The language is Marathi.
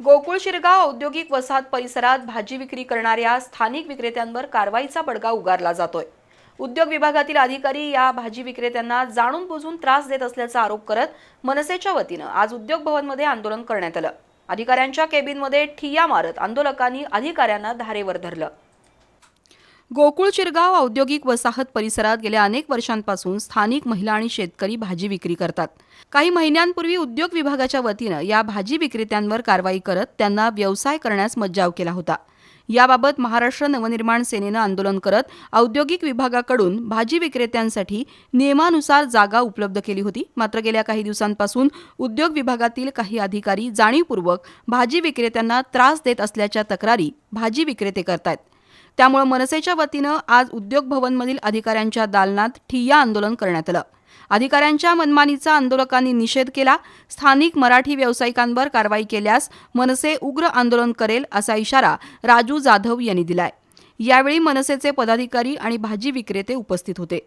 गोकुळ शिरगाव औद्योगिक वसाहत परिसरात भाजी विक्री करणाऱ्या स्थानिक विक्रेत्यांवर कारवाईचा बडगा उगारला जातोय. उद्योग विभागातील अधिकारी या भाजी विक्रेत्यांना जाणून बुजून त्रास देत असल्याचा आरोप करत मनसेच्या वतीनं आज उद्योग भवनमध्ये आंदोलन करण्यात आलं. अधिकाऱ्यांच्या केबिनमध्ये ठिय्या मारत आंदोलकांनी अधिकाऱ्यांना धारेवर धरलं. गोकुळ शिरगाव औद्योगिक वसाहत परिसरात गेल्या अनेक वर्षांपासून स्थानिक महिला आणि शेतकरी भाजी विक्री करतात. काही महिन्यांपूर्वी उद्योग विभागाच्या वतीनं या भाजी विक्रेत्यांवर कारवाई करत त्यांना व्यवसाय करण्यास मज्जाव केला होता. याबाबत महाराष्ट्र नवनिर्माण सेनेनं आंदोलन करत औद्योगिक विभागाकडून भाजी विक्रेत्यांसाठी नियमानुसार जागा उपलब्ध केली होती. मात्र गेल्या काही दिवसांपासून उद्योग विभागातील काही अधिकारी जाणीवपूर्वक भाजी विक्रेत्यांना त्रास देत असल्याच्या तक्रारी भाजी विक्रेते करतायत. त्यामुळे मनसेच्या वतीनं आज उद्योग भवनमधील अधिकाऱ्यांच्या दालनात ठिय्या आंदोलन करण्यात आलं. अधिकाऱ्यांच्या मनमानीचा आंदोलकांनी निषेध केला. स्थानिक मराठी व्यावसायिकांवर कारवाई केल्यास मनसे उग्र आंदोलन करेल असा इशारा राजू जाधव यांनी दिलाय. यावेळी मनसेचे पदाधिकारी आणि भाजी विक्रेते उपस्थित होते.